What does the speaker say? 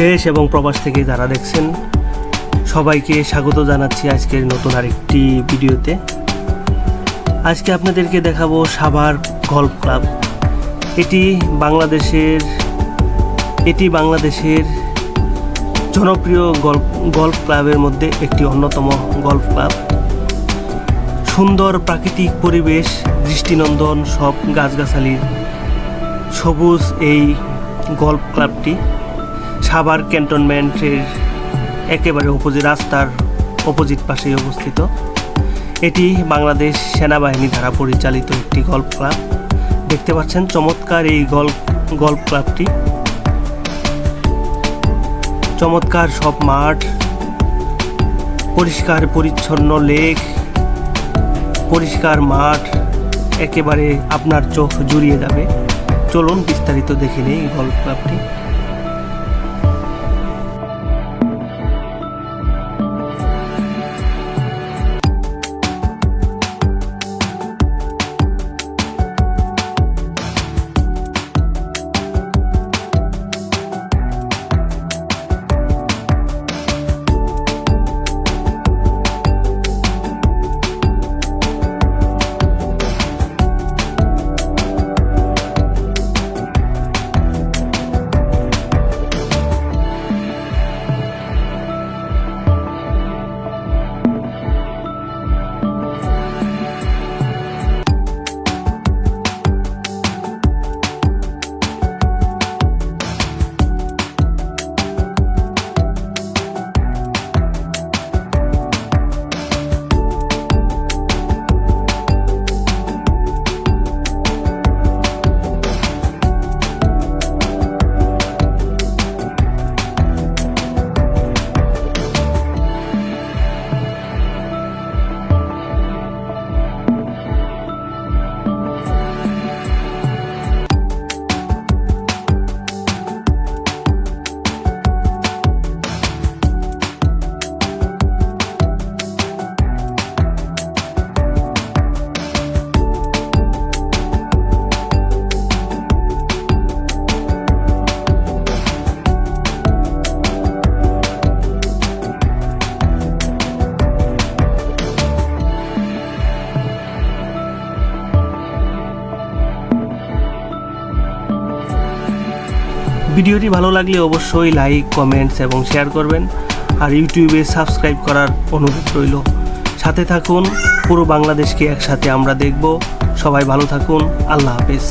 দেশ এবং প্রবাস থেকে যারা দেখছেন, সবাইকে স্বাগত জানাচ্ছি আজকের নতুন আরেকটি ভিডিওতে। আজকে আপনাদেরকে দেখাবো সাভার গল্ফ ক্লাব। এটি বাংলাদেশের এটি বাংলাদেশের জনপ্রিয় গল্ফ গল্ফ ক্লাবের মধ্যে একটি অন্যতম গল্ফ ক্লাব। সুন্দর প্রাকৃতিক পরিবেশ, দৃষ্টিনন্দন, সব গাছগাছালির সবুজ এই গল্ফ ক্লাবটি। সাভার ক্যান্টনমেন্টের একেবারে অপোজিট রাস্তার অপোজিট পাশেই অবস্থিত। এটি বাংলাদেশ সেনাবাহিনী দ্বারা পরিচালিত একটি গল্ফ ক্লাব। দেখতে পাচ্ছেন চমৎকার এই গল্ফ গল্ফ ক্লাবটি। চমৎকার সব মাঠ, পরিষ্কার পরিচ্ছন্ন লেক, পরিষ্কার মাঠ, একেবারে আপনার চোখ জুড়িয়ে যাবে। চলুন বিস্তারিত দেখে নেই গল্ফ ক্লাবটি। ভিডিওটি ভালো লাগলে অবশ্যই লাইক কমেন্টস এবং শেয়ার করবেন। আর ইউটিউবে সাবস্ক্রাইব করার অনুরোধ রইল। সাথে থাকুন, পুরো বাংলাদেশকে একসাথে আমরা দেখব। সবাই ভালো থাকুন, আল্লাহ হাফেজ।